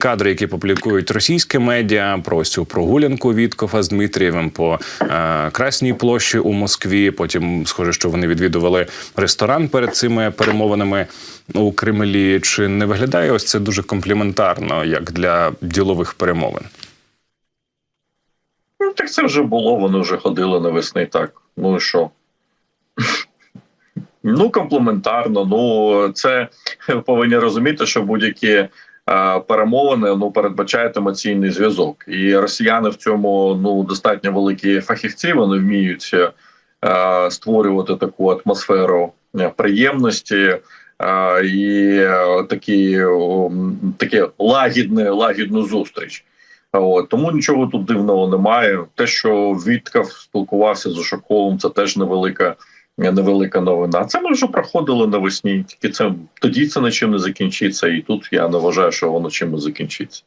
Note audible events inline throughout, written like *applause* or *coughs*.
Кадри, які публікують російські медіа, про цю прогулянку Віткофа з Дмитрієвим по е, Красній площі у Москві. Потім, схоже, що вони відвідували ресторан перед цими перемовинами у Кремлі. Чи не виглядає ось це дуже компліментарно, як для ділових перемовин? Ну, так це вже було, вони вже ходили навесни так. Ну і що? *laughs* Ну, комплементарно. Ну, це ви *laughs* повинні розуміти, що будь-які перемовини ну передбачають емоційний зв'язок, і росіяни в цьому ну достатньо великі фахівці. Вони вміють е, створювати таку атмосферу е, приємності. е, І е, такі, таке лагідне, лагідну зустріч. От тому нічого тут дивного немає. Те, що Віткав спілкувався з Ушаковим, це теж невелика, невелика новина. Це ми вже проходили навесні. Тільки це тоді це нічим не закінчиться, і тут я не вважаю, що воно чимось закінчиться.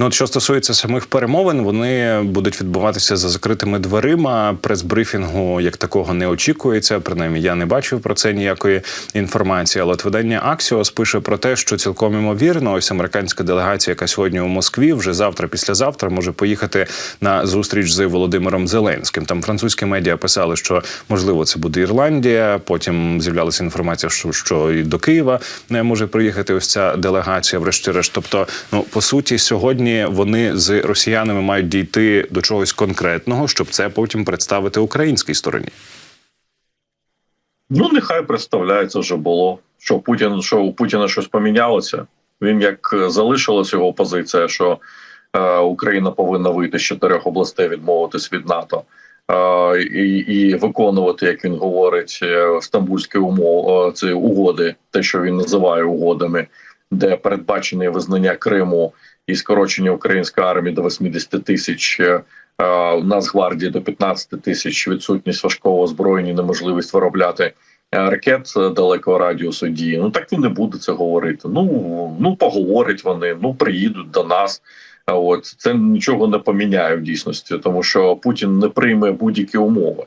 Ну, от що стосується самих перемовин, вони будуть відбуватися за закритими дверима. Прес-брифінгу як такого не очікується. Принаймні, я не бачив про це ніякої інформації. Але от видання Аксіос пише про те, що цілком імовірно, ось американська делегація, яка сьогодні у Москві, вже завтра, післязавтра, може поїхати на зустріч з Володимиром Зеленським. Там французькі медіа писали, що можливо це буде Ірландія. Потім з'являлася інформація, що, що і до Києва не може приїхати ось ця делегація. Врешті-решт, тобто, ну по суті, сьогодні вони з росіянами мають дійти до чогось конкретного, щоб це потім представити українській стороні. Ну нехай представляється вже було. Що Путін, що у Путіна щось помінялося. Він як залишилась його позиція, що е, Україна повинна вийти з чотирьох областей, відмовитись від НАТО. Е, і і виконувати, як він говорить, е, стамбульські умови ці угоди, те, що він називає угодами, де передбачене визнання Криму і скорочення української армії до 80 тисяч. У Нацгвардії до 15 тисяч відсутність важкого озброєння, неможливість виробляти ракет далекого радіусу дії. Ну так він не буде це говорити. Ну ну поговорять вони, ну приїдуть до нас. От це нічого не поміняє в дійсності, тому що Путін не прийме будь-які умови,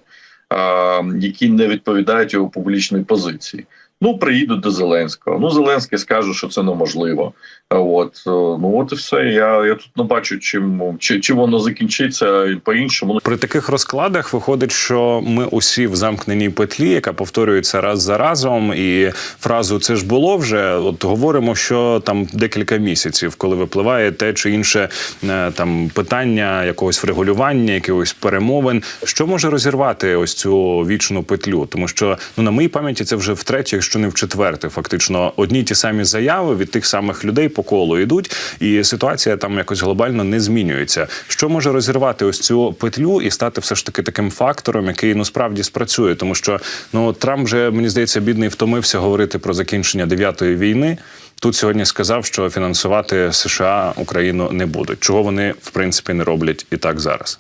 які не відповідають його публічній позиції. Ну, приїдуть до Зеленського. Ну, Зеленський скаже, що це неможливо. От ну от і все. Я я тут не бачу, чим чи, чи воно закінчиться по іншому. При таких розкладах виходить, що ми усі в замкненій петлі, яка повторюється раз за разом, і фразу це ж було вже. От говоримо, що там декілька місяців, коли випливає те чи інше е, там питання якогось врегулювання, якихось перемовин, що може розірвати ось цю вічну петлю, тому що ну на моїй пам'яті це вже втретє, якщо не в четверте, фактично одні ті самі заяви від тих самих людей по колу йдуть, і ситуація там якось глобально не змінюється. Що може розірвати ось цю петлю і стати все ж таки таким фактором, який ну спрацює, тому що ну Трамп вже мені здається бідний втомився говорити про закінчення дев'ятої війни. Тут сьогодні сказав, що фінансувати США Україну не будуть, чого вони в принципі не роблять і так зараз.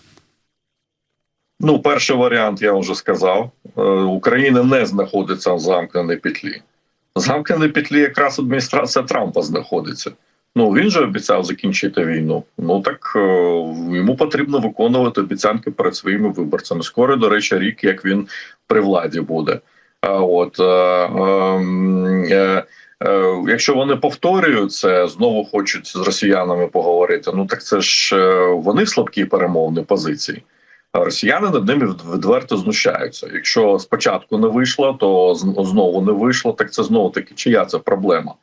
Ну, перший варіант я вже сказав: Україна не знаходиться в замкненій петлі. В замкненій петлі якраз адміністрація Трампа знаходиться. Ну він же обіцяв закінчити війну. Ну так е, йому потрібно виконувати обіцянки перед своїми виборцями. Скоро, до речі, рік як він при владі буде. А от е, ем, е, е, якщо вони повторюють це, знову хочуть з росіянами поговорити. Ну так це ж е, вони в слабкій позиції. Росіяни над ними відверто знущаються. Якщо спочатку не вийшло, то знову не вийшло. Так це знову таки чия це проблема?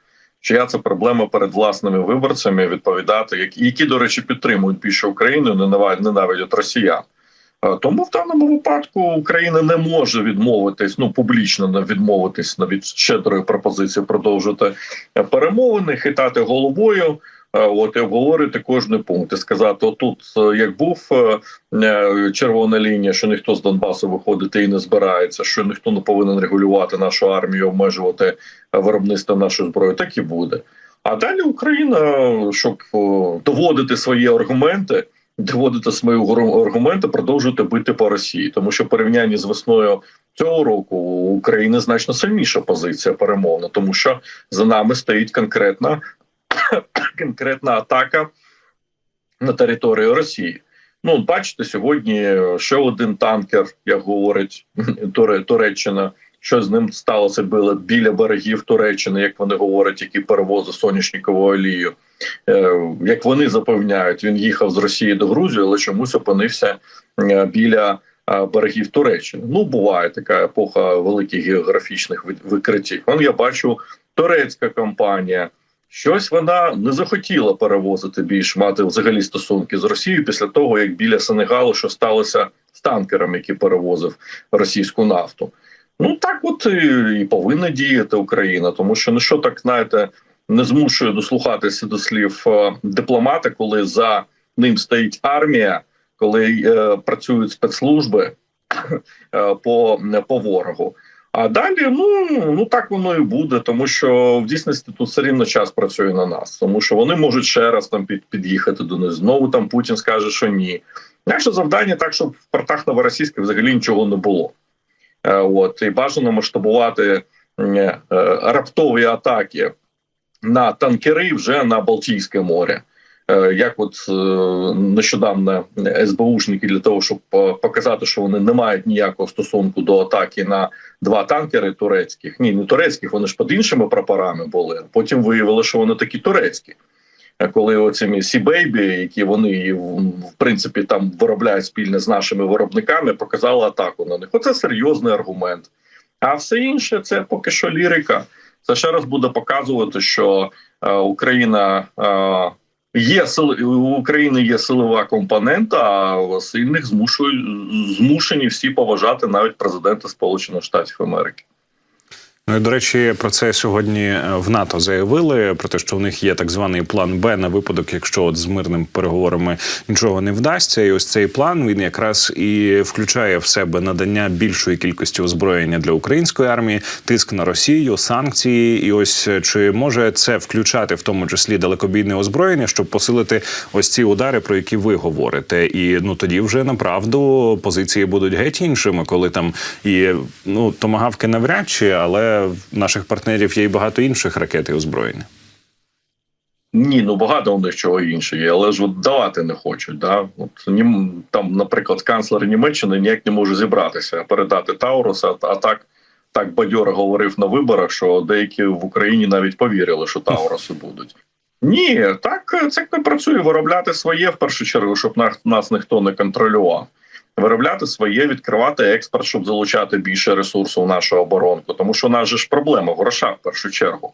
Чия це проблема перед власними виборцями відповідати, які, які до речі, підтримують більше Україну, ненавидять росіян. Тому в даному випадку Україна не може відмовитись, ну публічно не відмовитись від щедрої пропозиції продовжити перемовини, хитати головою. От і обговорити кожний пункт і сказати: отут, е, як був е, е, червона лінія, що ніхто з Донбасу виходити і не збирається, що ніхто не повинен регулювати нашу армію, обмежувати виробництво нашої зброї, так і буде. А далі Україна, щоб доводити свої аргументи, доводити свої аргументи, продовжувати бити по Росії, тому що порівнянні з весною цього року у України значно сильніша позиція перемовна, тому що за нами стоїть конкретна *coughs* конкретна атака на територію Росії. Ну, бачите, сьогодні ще один танкер, як говорить *coughs* Туреччина, що з ним сталося було біля берегів Туреччини, як вони говорять, які перевозить соняшникову олію. Е, Як вони запевняють, він їхав з Росії до Грузії, але чомусь опинився е, біля е, берегів Туреччини. Ну, буває така епоха великих географічних ви- викриттів. Вон я бачу турецька компанія. Щось вона не захотіла перевозити більш мати взагалі стосунки з Росією після того, як біля Сенегалу що сталося з танкером, який перевозив російську нафту. Ну так от і, і повинна діяти Україна, тому що ну що так знаєте, не змушує дослухатися до слів е, дипломата, коли за ним стоїть армія, коли е, працюють спецслужби е, по, по ворогу. А далі, ну ну так воно і буде, тому що в дійсності тут все рівно час працює на нас, тому що вони можуть ще раз там під, під'їхати до них. Знову там Путін скаже, що ні. Наше завдання так, щоб в портах новоросійських взагалі нічого не було. Е, От і бажано масштабувати е, раптові атаки на танкери вже на Балтійське море. Е, Як от е, нещодавно СБУшники для того, щоб е, показати, що вони не мають ніякого стосунку до атаки на два танкери турецьких. Ні, не турецьких, вони ж під іншими прапорами були. Потім виявили, що вони такі турецькі. Коли оцими Сі-Бейбі, які вони в принципі там виробляють спільно з нашими виробниками, показали атаку на них. Оце серйозний аргумент. А все інше це поки що лірика. Це ще раз буде показувати, що Україна є у України є силова компонента, а сильних змушують змушені всі поважати навіть президента Сполучених Штатів Америки. Ну і до речі, про це сьогодні е, в НАТО заявили про те, що у них є так званий план Б на випадок, якщо от з мирними переговорами нічого не вдасться. І ось цей план він якраз і включає в себе надання більшої кількості озброєння для української армії, тиск на Росію, санкції. І ось е, чи може це включати в тому числі далекобійне озброєння, щоб посилити ось ці удари, про які ви говорите, і ну тоді вже направду позиції будуть геть іншими, коли там і ну томагавки навряд чи, але в наших партнерів є і багато інших ракет і озброєння. Ні, ну багато у них чого інше є, але ж от давати не хочуть. Да? От, там, наприклад, канцлер Німеччини ніяк не може зібратися, передати Тауруса, а, так так бадьоро говорив на виборах, що деякі в Україні навіть повірили, що Тауруси будуть. Ні, так це не працює. Виробляти своє в першу чергу, щоб нас ніхто не контролював. Виробляти своє, відкривати експорт, щоб залучати більше ресурсу в нашу оборонку. Тому що у нас же ж проблема в грошах в першу чергу.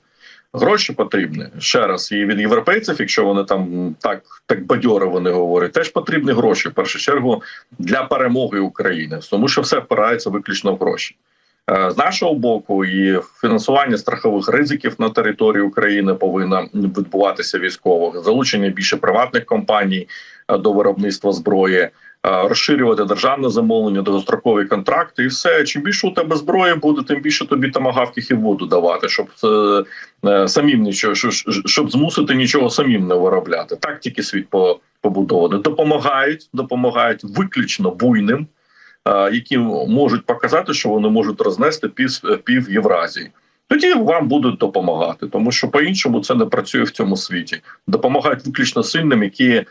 Гроші потрібні ще раз і від європейців, якщо вони там так так бадьоро вони говорять, теж потрібні гроші в першу чергу для перемоги України, тому що все впирається виключно в гроші. Е, З нашого боку, і фінансування страхових ризиків на території України повинно відбуватися військових, залучення більше приватних компаній е, до виробництва зброї, розширювати державне замовлення, довгострокові контракти, і все. Чим більше у тебе зброї буде, тим більше тобі тамагавків і воду давати, щоб е, е, самим нічого, щоб, змусити нічого самим не виробляти. Так тільки світ по- побудований. Допомагають, допомагають виключно буйним, е, які можуть показати, що вони можуть рознести пів, пів Євразії. Тоді вам будуть допомагати, тому що по-іншому це не працює в цьому світі. Допомагають виключно сильним, які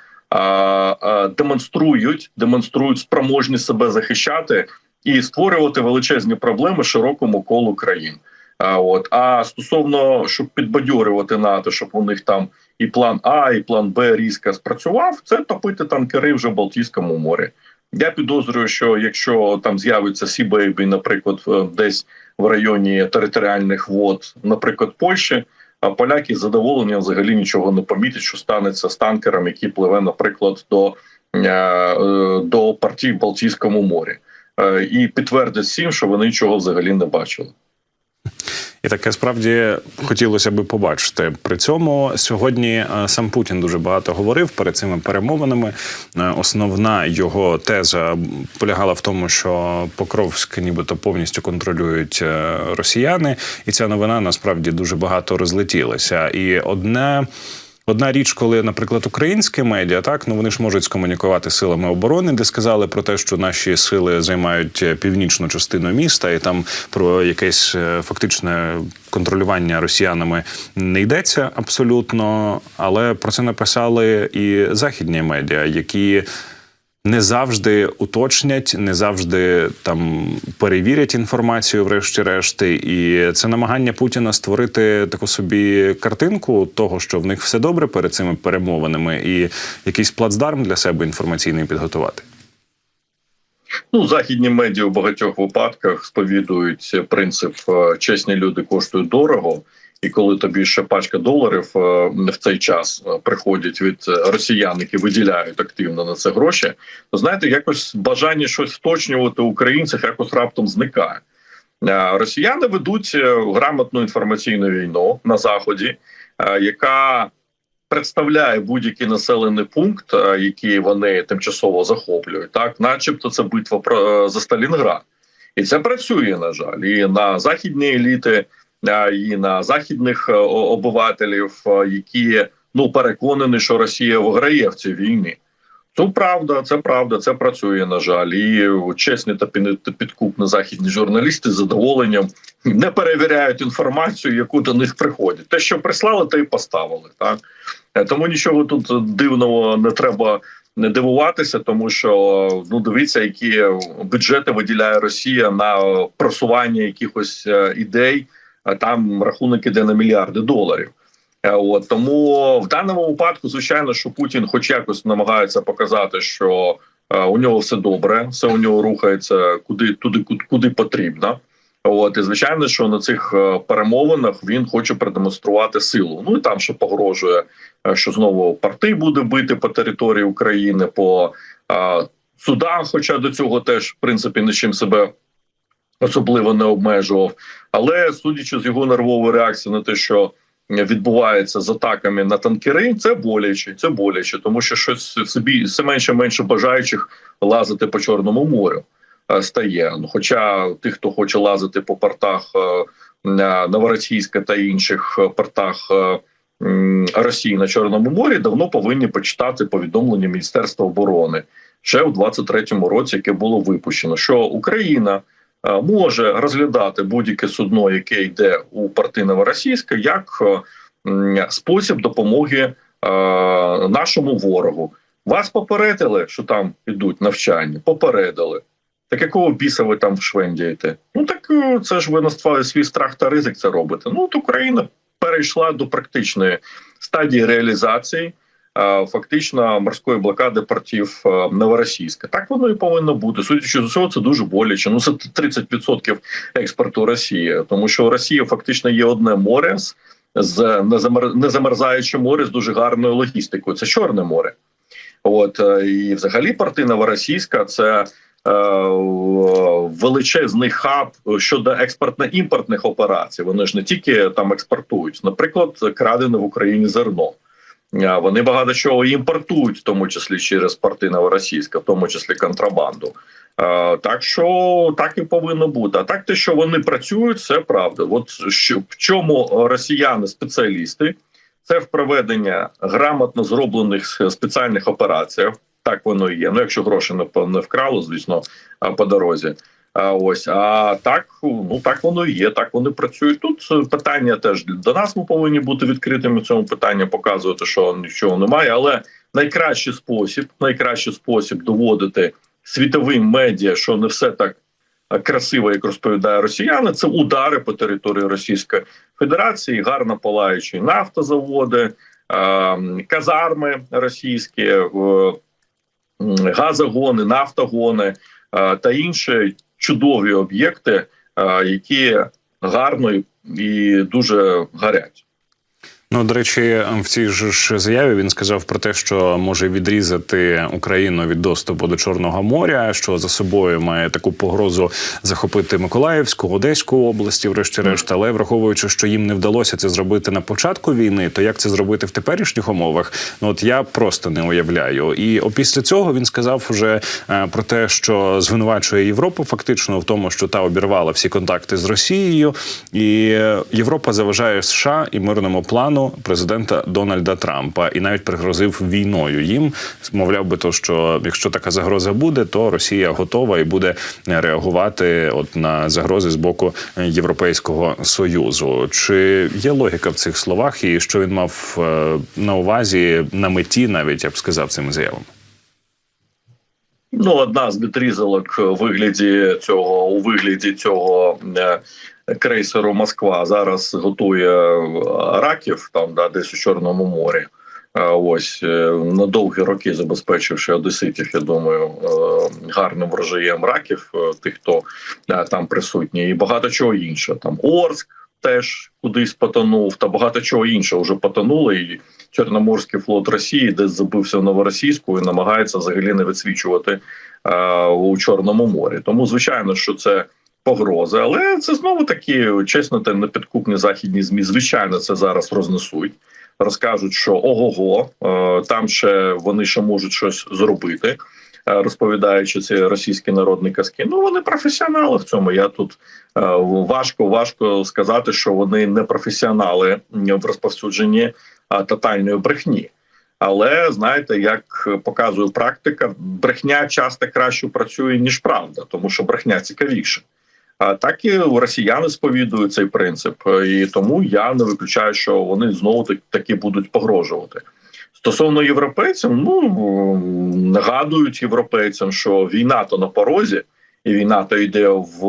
демонструють, демонструють спроможність себе захищати і створювати величезні проблеми широкому колу країн. А от а стосовно щоб підбадьорювати НАТО, щоб у них там і план А, і план Б різко спрацював, це топити танкери вже в Балтійському морі. Я підозрюю, що якщо там з'явиться Сі-Бейбі, наприклад, десь в районі територіальних вод, наприклад, Польщі, поляки з задоволенням взагалі нічого не помітять, що станеться з танкером, який пливе, наприклад, до, е, е, до партій в Балтійському морі, Е, і підтвердять всім, що вони нічого взагалі не бачили. І таке справді хотілося би побачити. При цьому сьогодні е, сам Путін дуже багато говорив перед цими перемовинами. Е, Основна його теза полягала в тому, що Покровськ нібито повністю контролюють е, росіяни, і ця новина насправді дуже багато розлетілася. І одне. Одна річ, коли, наприклад, українські медіа, так ну вони ж можуть скомунікувати силами оборони, де сказали про те, що наші сили займають е, північну частину міста, і там про якесь е, фактичне контролювання росіянами не йдеться абсолютно. Але про це написали і західні медіа, які не завжди уточнять, не завжди там перевірять інформацію, врешті-решт. І це намагання Путіна створити таку собі картинку того, що в них все добре перед цими перемовинами, і якийсь плацдарм для себе інформаційний підготувати. Ну, західні медіа в багатьох випадках сповідують принцип чесні люди коштують дорого. І коли тобі ще пачка доларів е, в цей час е, приходять від росіян, які виділяють активно на це гроші, то знаєте, якось бажання щось вточнювати українців якось раптом зникає. Е, Росіяни ведуть е, грамотну інформаційну війну на заході, е, яка представляє будь-який населений пункт, е, який вони тимчасово захоплюють, так, начебто, це битва е, за Сталінград, і це працює на жаль, і на західні еліти, е, і на західних е, обивателів, е, які ну переконані, що Росія виграє в цій війні. Це правда, це правда, це працює на жаль. І чесні та підкупні західні журналісти з задоволенням не перевіряють інформацію, яку до них приходить. Те, що прислали, те й поставили. Так Е, тому нічого тут дивного не треба не дивуватися, тому що ну дивіться, які бюджети виділяє Росія на просування якихось ідей. Там рахунок іде на мільярди доларів. Е, От тому в даному випадку, звичайно, що Путін, хоч якось намагається показати, що е, у нього все добре, все у нього рухається куди туди, куди, потрібно. От і звичайно, що на цих е, перемовинах він хоче продемонструвати силу. Ну і там ще погрожує, що знову партий буде бити по території України по судах. Хоча до цього теж в принципі нічим себе особливо не обмежував. Але судячи з його нервової реакції на те, що відбувається з атаками на танкери, це боляче. Це боляче, тому що щось собі все менше менше бажаючих лазити по чорному морю е, стає. Ну, хоча тих, хто хоче лазити по портах е, Новоросійська та інших е, портах. Росії на Чорному морі давно повинні почитати повідомлення Міністерства оборони ще у 23-му році, яке було випущено, що Україна може розглядати будь-яке судно, яке йде у порти Новоросійська, як е, спосіб допомоги е, нашому ворогу. Вас попередили, що там ідуть навчання, попередили. Так якого біса ви там швендієте? Ну так е, це ж ви на ства- свій страх та ризик це робите. Ну от Україна перейшла до практичної стадії реалізації. Е, Фактично морської блокади портів е, Новоросійська. Так воно і повинно бути. Судячи з усього, це дуже боляче. Ну це 30% експорту Росії, тому що у Росії фактично є одне море з- з незамер- незамерзаюче море з дуже гарною логістикою. Це Чорне море. От е, і взагалі порти Новоросійська це величезний хаб щодо експортно-імпортних операцій. Вони ж не тільки там експортують, наприклад, крадене в Україні зерно. Вони багато чого імпортують, в тому числі через порти Новоросійська, в тому числі контрабанду. Так що так і повинно бути. А так, те, що вони працюють, це правда. От що в чому росіяни спеціалісти, це в проведення грамотно зроблених спеціальних операціях. Так воно і є. Ну, якщо гроші не вкрало, звісно, по дорозі. Ось а так, ну так воно і є. Так вони працюють. Тут е, питання теж до нас. Ми повинні бути відкритими в цьому питанні, показувати, що нічого немає. Але найкращий спосіб, найкращий спосіб доводити світовим медіа, що не все так е, красиво, як розповідає росіяни, це удари по території Російської Федерації, гарно палаючі нафтозаводи, казарми російські, газогони, нафтогони та інші чудові об'єкти, е, які гарно і- і дуже гарять. Ну, до речі, в цій ж заяві він сказав про те, що може відрізати Україну від доступу до Чорного моря, що за собою має таку погрозу захопити Миколаївську, Одеську області, врешті-решт. Але враховуючи, що їм не вдалося це зробити на початку війни, то як це зробити в теперішніх умовах? Ну от я просто не уявляю. І опісля цього він сказав уже е, про те, що звинувачує Європу фактично в тому, що та обірвала всі контакти з Росією, і Європа заважає США і мирному плану президента Дональда Трампа, і навіть пригрозив війною їм. Мовляв би, то що якщо така загроза буде, то Росія готова і буде реагувати от на загрози з боку Європейського союзу. Чи є логіка в цих словах, і що він мав е, на увазі на меті, навіть я б сказав цими заявами? Ну, одна з нетрізалок у вигляді цього у вигляді цього е, крейсеру Москва зараз готує е, раків там, да, десь у Чорному морі. Е, Ось е, на довгі роки забезпечивши одеситів, я думаю, гарним врожаєм раків, тих, хто там присутній, і багато чого іншого. Там Орск теж кудись потонув, та багато чого іншого вже потонуло. І Чорноморський флот Росії десь забився в новоросійську і намагається взагалі не відсвічувати у Чорному морі. Тому звичайно, що це погрози, але це знову таки чесно, та непідкупні західні змі. Звичайно, це зараз рознесуть. Розкажуть, що ого-го, е, там ще вони ще можуть щось зробити, е, розповідаючи ці російські народні казки. Ну вони професіонали в цьому. Я тут е, важко важко сказати, що вони не професіонали в розповсюдженні тотальної брехні. Але знаєте, як показує практика, брехня часто краще працює ніж правда, тому що брехня цікавіше. Так і росіяни сповідують цей принцип, і тому я не виключаю, що вони знову таки будуть погрожувати. Стосовно європейців, ну нагадують європейцям, що війна то на порозі, і війна то йде в,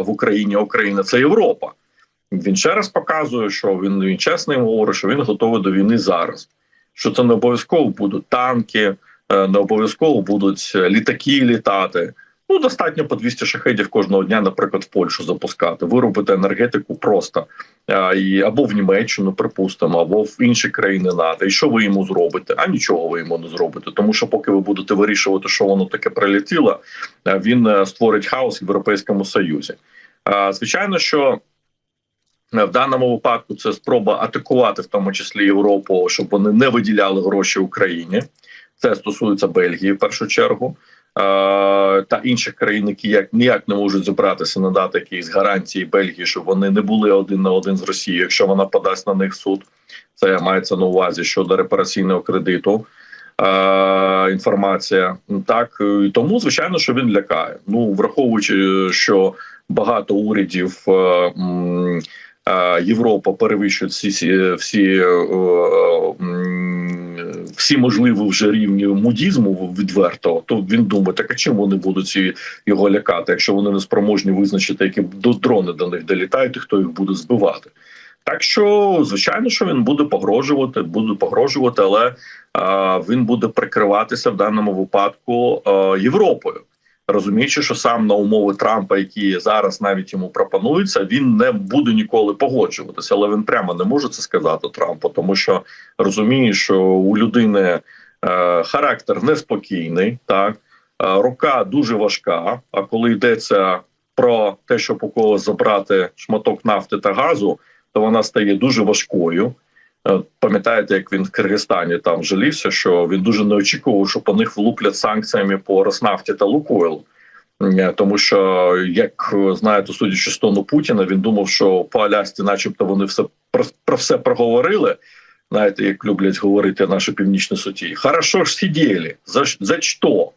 в Україні. Україна це Європа. Він ще раз показує, що він, він чесно говорить, що він готовий до війни зараз. Що це не обов'язково будуть танки, е, не обов'язково будуть літаки літати. Ну, достатньо по 200 шахедів кожного дня, наприклад, в Польщу запускати, виробити енергетику просто або в Німеччину, припустимо, або в інші країни НАТО. І що ви йому зробите? А нічого ви йому не зробите. Тому що, поки ви будете вирішувати, що воно таке прилетіло, він е, створить хаос в Європейському Союзі. Звичайно, що. В даному випадку це спроба атакувати, в тому числі Європу, щоб вони не виділяли гроші Україні. Це стосується Бельгії в першу чергу та інших країн, які як ніяк не можуть зібратися надати якісь гарантії Бельгії, щоб вони не були один на один з Росією, якщо вона подасть на них суд. Це мається на увазі щодо репараційного кредиту. Е, інформація так тому, звичайно, що він лякає. Ну враховуючи, що багато урядів е, е, Європа перевищують всі всі всі можливі вже рівні мудізму відверто, то він думає, так а чим вони будуть ці його лякати, якщо вони не спроможні визначити, які до дрони до них долітають, і хто їх буде збивати. Так що, звичайно, що він буде погрожувати, буде погрожувати, але а, він буде прикриватися в даному випадку а, Європою розуміючи, що сам на умови Трампа, які зараз навіть йому пропонуються, він не буде ніколи погоджуватися, але він прямо не може це сказати Трампу, тому що розуміє, що у людини е, характер неспокійний, так е, рука дуже важка. А коли йдеться про те, щоб у когось забрати шматок нафти та газу, то вона стає дуже важкою. Е, пам'ятаєте, як він в Киргизстані там жалівся, що він дуже не очікував, що по них влуплять санкціями по Роснафті та Лукойл. Е, тому що, як знаєте, судячи з тону Путіна, він думав, що по Алясці, начебто, вони все про, про все проговорили. Знаєте, як люблять говорити наші північні суті. Хорошо ж сиділи, за за що?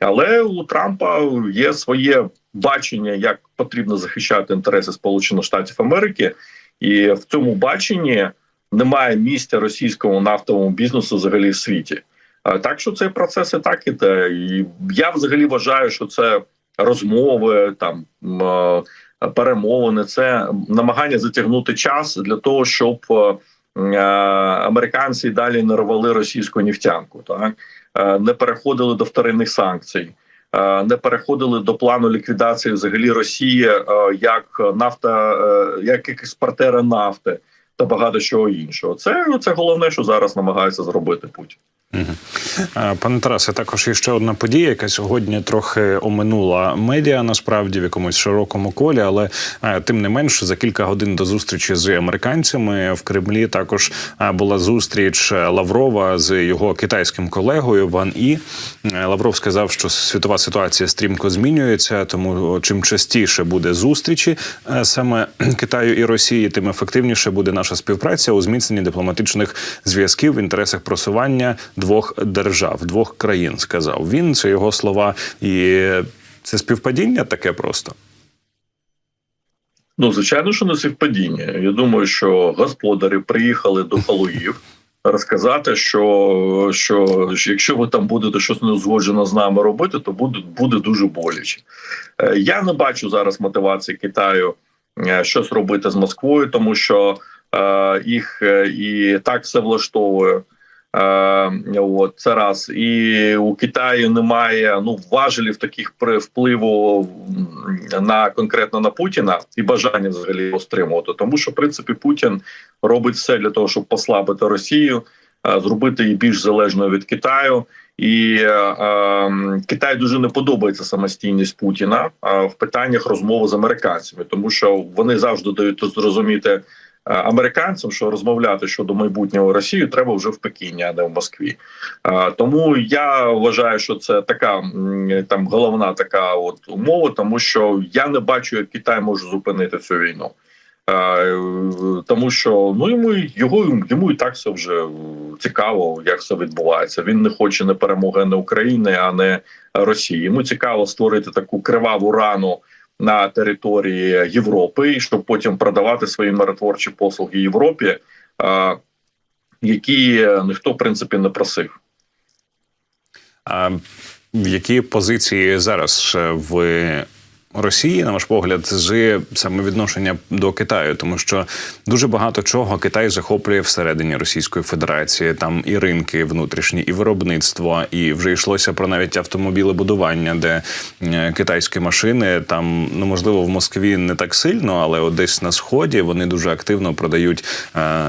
Але у Трампа є своє бачення, як потрібно захищати інтереси Сполучених Штатів Америки, і в цьому баченні немає місця російському нафтовому бізнесу взагалі в світі. Так що цей процес і так іде. І я взагалі вважаю, що це розмови там перемовини, це намагання затягнути час для того, щоб американці далі не рвали російську нефтянку, так не переходили до вторинних санкцій. Не переходили до плану ліквідації взагалі Росії як нафта, як експортера нафти та багато чого іншого. Це це головне, що зараз намагається зробити Путін. Пане Тарасе, також є ще одна подія, яка сьогодні трохи оминула медіа насправді в якомусь широкому колі, але тим не менш за кілька годин до зустрічі з американцями в Кремлі також була зустріч Лаврова з його китайським колегою Ван І. Лавров сказав, що світова ситуація стрімко змінюється, тому чим частіше буде зустрічі саме Китаю і Росії, тим ефективніше буде наша співпраця у зміцненні дипломатичних зв'язків в інтересах просування двох держав, двох країн. Сказав він. Це його слова, і це співпадіння таке просто. Ну, звичайно, що не співпадіння. Я думаю, що господарі приїхали до Халуїв розказати, що, що якщо ви там будете щось не узгоджено з нами робити, то буде, буде дуже боляче. Е, Я не бачу зараз мотивації Китаю е, щось робити з Москвою, тому що е, їх і так все влаштовує. Е, от це раз. І у Китаю немає ну важелів таких при впливу на конкретно на Путіна і бажання взагалі його стримувати, тому що в принципі Путін робить все для того, щоб послабити Росію, е, зробити її більш залежною від Китаю. І е, е, Китай дуже не подобається самостійність Путіна е, в питаннях розмови з американцями, тому що вони завжди дають зрозуміти американцям, що розмовляти щодо майбутнього Росії треба вже в Пекіні, а не в Москві. Е, Тому я вважаю, що це така там головна така от умова, тому що я не бачу, як Китай може зупинити цю війну. Е, Тому що ну йому його йому і так все вже цікаво, як все відбувається. Він не хоче не перемоги не України, а не Росії. Йому цікаво створити таку криваву рану на території Європи, і щоб потім продавати свої миротворчі послуги Європі, е, які ніхто в принципі не просив. А в які позиції зараз ви? Росії, на ваш погляд, з саме відношення до Китаю, тому що дуже багато чого Китай захоплює всередині Російської Федерації. Там і ринки внутрішні, і виробництво, і вже йшлося про навіть автомобілебудування, де е, китайські машини там ну можливо в Москві не так сильно, але от десь на сході вони дуже активно продають е,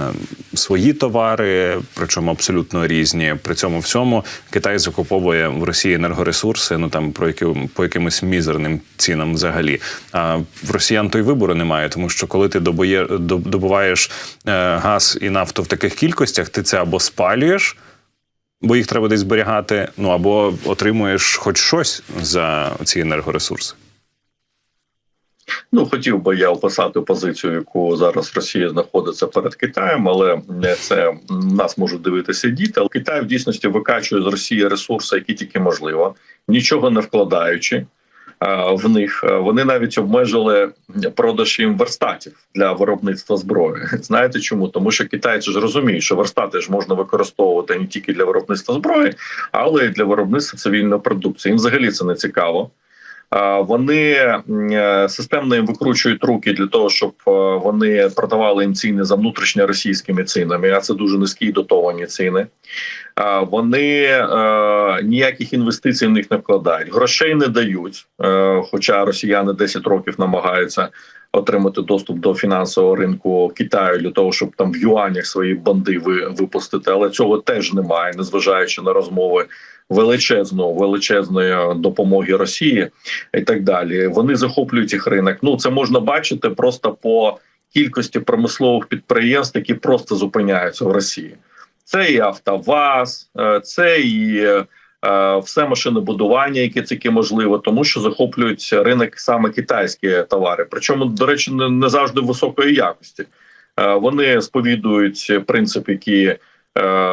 свої товари, причому абсолютно різні. При цьому всьому Китай закуповує в Росії енергоресурси, ну там про які по якимось мізерним цінам взагалі. А в росіян то вибору немає, тому що коли ти добує, добуваєш е, газ і нафту в таких кількостях, ти це або спалюєш. Бо їх треба десь зберігати, ну або отримуєш хоч щось за ці енергоресурси. Ну, хотів би я описати позицію, яку зараз Росія знаходиться перед Китаєм, але це нас можуть дивитися діти. Але Китай в дійсності викачує з Росії ресурси, які тільки можливо, нічого не вкладаючи в них. Вони навіть обмежили продаж їм верстатів для виробництва зброї. *laughs* Знаєте чому? Тому що китайці ж розуміють, що верстати ж можна використовувати не тільки для виробництва зброї, але й для виробництва цивільної продукції. Їм взагалі це не цікаво. Вони е, системно їм викручують руки для того, щоб е, вони продавали їм ціни за внутрішньоросійськими цінами, а це дуже низькі дотовані ціни. Вони е, ніяких інвестицій в них не вкладають, грошей не дають. Хоча росіяни 10 років намагаються отримати доступ до фінансового ринку Китаю для того, щоб там в юанях свої банди ви- випустити, але цього теж немає, незважаючи на розмови величезну величезної допомоги Росії і так далі. Вони захоплюють їх ринок. Ну це можна бачити просто по кількості промислових підприємств, які просто зупиняються в Росії. Це і Автоваз, е, це і е, все машинобудування, яке тільки можливо, тому що захоплюють ринок саме китайські товари. Причому, до речі, не, завжди високої якості. Е, Вони сповідують принцип, який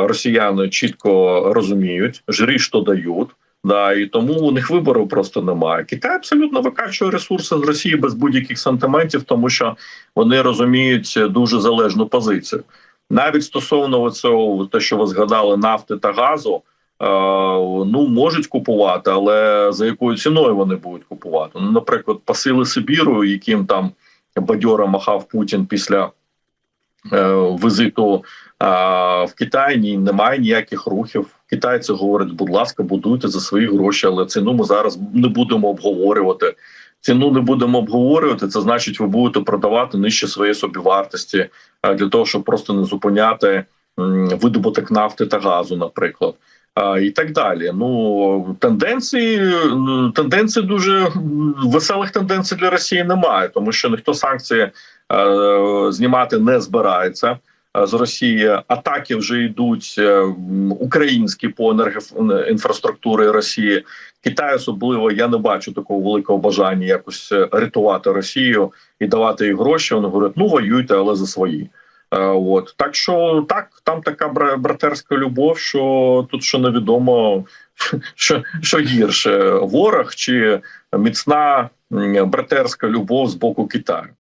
росіяни чітко розуміють: жрі, що дають. Да, і тому у них вибору просто немає. Китай абсолютно викачує ресурси з Росії без будь-яких сантиментів, тому що вони розуміють дуже залежну позицію. Навіть стосовно цього, те, що ви згадали, нафти та газу, е, ну можуть купувати, але за якою ціною вони будуть купувати? Ну, наприклад, посили Сибіру, яким там бадьора махав Путін після е, візиту в Китаї ні, немає ніяких рухів. Китайці говорять, будь ласка, будуйте за свої гроші, але ціну ми зараз не будемо обговорювати. Ціну не будемо обговорювати. Це значить, ви будете продавати нижче своєї собівартості для того, щоб просто не зупиняти видобуток нафти та газу, наприклад. І так далі. Ну тенденції тенденції дуже веселих тенденцій для Росії немає, тому що ніхто санкції е, знімати не збирається е, з Росії. Атаки вже йдуть е, українські по енергоінфраструктури Росії. Китай особливо я не бачу такого великого бажання якось е, рятувати Росію і давати їй гроші. Вони говорять, ну воюйте, але за свої. Е, От так що так, там така бра- братерська любов, що тут що невідомо, *laughs* що, що гірше ворог чи міцна братерська любов з боку Китаю.